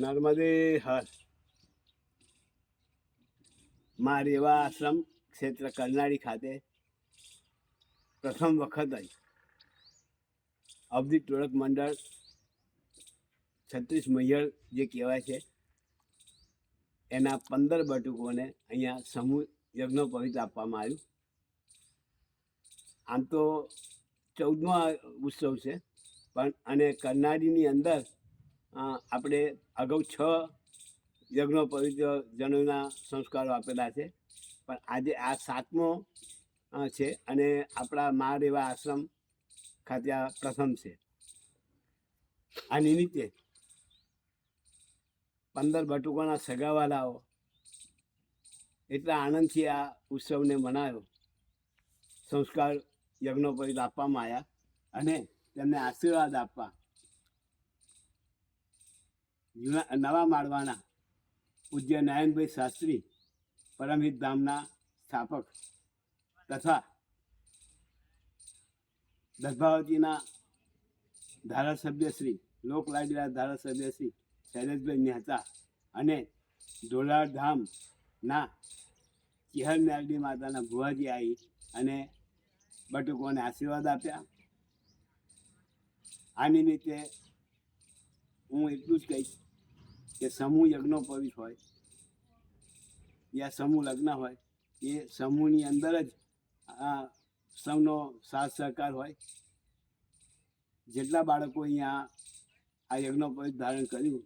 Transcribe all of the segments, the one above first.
નર્મદે હર. મા રેવા આશ્રમ ક્ષેત્ર કરનાળી ખાતે પ્રથમ વખત જ અવધિ ટોળક મંડળ છત્રીસ મૈયર જે કહેવાય છે, એના પંદર બટુકોને અહીંયા સમૂહ યજ્ઞ પવિત્ર આપવામાં આવ્યું. આમ તો ચૌદમો ઉત્સવ છે, પણ અને કરનાળીની અંદર આપણે અગાઉ છ યજ્ઞો પવિત્ર જનોના સંસ્કારો આપેલા છે. પણ આજે આ સાતમો છે અને આપણા મા રેવા આશ્રમ ખાતે આ પ્રથમ છે. આ નિમિત્તે પંદર બટુકોના સગાવાલાઓ એટલા આનંદથી આ ઉત્સવને મનાવ્યો સંસ્કાર યજ્ઞોપવિત આપવામાં આવ્યા અને તેમને આશીર્વાદ આપવા નવા માળવાના પૂજ્ય નારાયણભાઈ શાસ્ત્રી પરમહિત ધામના સ્થાપક તથા દદભાવતીના ધારાસભ્ય શ્રી લોકલાડીલા ધારાસભ્ય શ્રી શૈલેષભાઈ મહેતા અને ઢોલાર ધામના ચિહર મેરડી માતાના ભુવાજી આવી અને બટુકોને આશીર્વાદ આપ્યા. આ નિમિત્તે હું એટલું જ કહીશ કે સમૂહ યજ્ઞોપવિત હોય યા સમૂહ લગ્ન હોય, એ સમૂહની અંદર જ આ સૌનો સાથ સહકાર હોય. જેટલા બાળકો અહીંયા આ યજ્ઞોપવિત ધારણ કર્યું,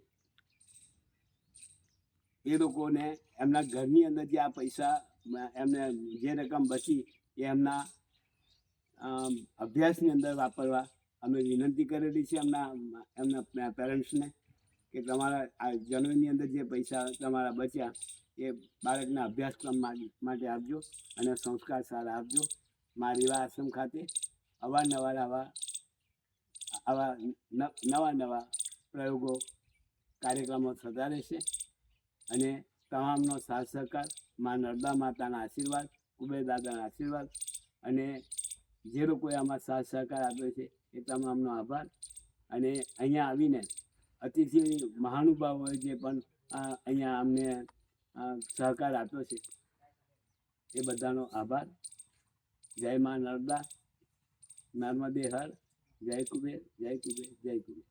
એ લોકોને એમના ઘરની અંદર જે આ પૈસા એમને જે રકમ બચી, એ એમના અભ્યાસની અંદર વાપરવા અમે વિનંતી કરેલી છે એમના એમના પેરેન્ટ્સને કે તમારા આ જન્મની અંદર જે પૈસા તમારા બચ્યા, એ બાળકના અભ્યાસક્રમ માટે- આપજો અને સંસ્કાર સારા આપજો. મારી એવા આશ્રમ ખાતે અવારનવાર આવા આવા નવા નવા પ્રયોગો, કાર્યક્રમો થતા રહેશે અને તમામનો સાથ સહકાર, મા નર્મદા માતાના આશીર્વાદ, કુબેર દાદાના આશીર્વાદ અને જે લોકોએ આમાં સાથ સહકાર આપ્યો છે એ તમામનો આભાર. અને અહીંયા આવીને અતિથિ મહાનુભાવોએ જે પણ અહીંયા અમને સહકાર આપ્યો છે. એ બધાનો આભાર. જય મા નર્મદા. નર્મદે હર. જય કુબેર. જય કુબેર. જય કુબેર.